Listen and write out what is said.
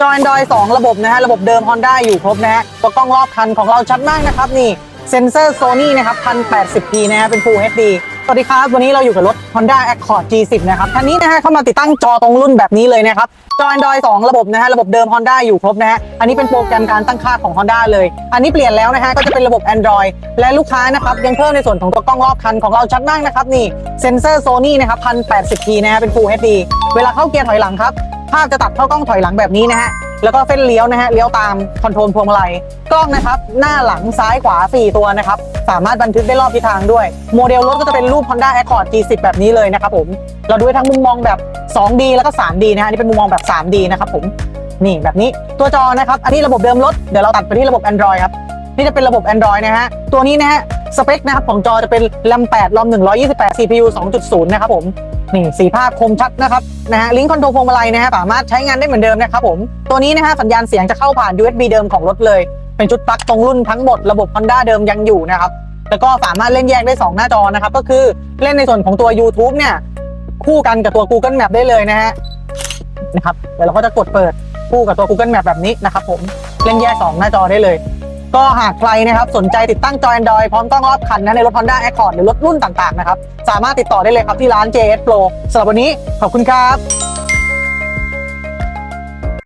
จอ Android 2ระบบนะฮะระบบเดิม Honda อยู่ครบนะฮะตัวกล้องรอบคันของเราชัดมากนะครับนี่เซ็นเซอร์ Sony นะครับ 1080p นะฮะเป็น Full HD สวัสดีครับ วันนี้เราอยู่กับรถ Honda Accord G10 นะครับคันนี้นะฮะเข้ามาติดตั้งจอตรงรุ่นแบบนี้เลยนะครับจอ Android 2 ระบบนะฮะระบบเดิม Honda อยู่ครบนะฮะอันนี้เป็นโปรแกรมการตั้งค่าของ Honda เลย อันนี้เปลี่ยนแล้วนะฮะก็จะเป็นระบบ Android และลูกค้านะครับยังเพิ่มในส่วนของตัวกล้องรอบคันของเราชัดมากนะครับนี่เซ็นเซอร์ Sony นะครับ 1080p นะฮะเป็น Full HD เวลาเข้าเกียร์ถอยหลังครับ ภาพจะตัดเข้ากล้องถอยหลังแบบนี้นะฮะ แล้วก็เส้นเลี้ยวนะฮะ เลี้ยวตามคอนโทรลพวงมาลัย กล้องนะครับ หน้าหลังซ้ายขวา 4 ตัวนะครับ สามารถบันทึกได้รอบทิศทางด้วย โมเดลรถก็จะเป็นรูป Honda Accord G10 แบบนี้เลยนะครับผม เราดูได้ทั้งมุมมองแบบ 2D แล้วก็ 3D นะฮะ นี่เป็นมุมมองแบบ 3D นะครับผม นี่แบบนี้ ตัวจอนะครับ อันนี้ระบบเดิมรถ เดี๋ยวเราตัดไปที่ระบบ Android ครับ นี่จะเป็นระบบ Android นะฮะ ตัวนี้นะฮะ สเปคนะครับของจอจะเป็น RAM 8 ROM 128 CPU 2.0 นะครับผม นี่สีภาพคมชัดนะครับนะฮะลิงก์คอนโทรลพวงมาลัยนะฮะสามารถใช้งานได้เหมือนเดิมนะครับผมตัวนี้นะฮะสัญญาณเสียงจะเข้าผ่าน USB เดิมของรถเลย เป็นชุดปลั๊กตรงรุ่นทั้งหมดระบบ Honda เดิมยังอยู่นะครับแล้วก็สามารถเล่นแยกได้ 2 หน้าจอนะครับก็คือเล่นในส่วนของตัว YouTube เนี่ยคู่กันกับตัว Google Map ได้เลยนะฮะนะครับเดี๋ยวเราก็จะกดเปิดคู่กับตัว Google Map แบบนี้นะครับผมเล่นแยก 2 หน้าจอได้เลย ก็หากใครนะครับสนใจติดตั้งจอ Android พร้อมกล้องรอบคันนะในรถ Honda Accord หรือรถรุ่นต่างๆนะครับสามารถติดต่อได้เลยครับที่ร้าน JS Pro สำหรับวันนี้ขอบคุณครับ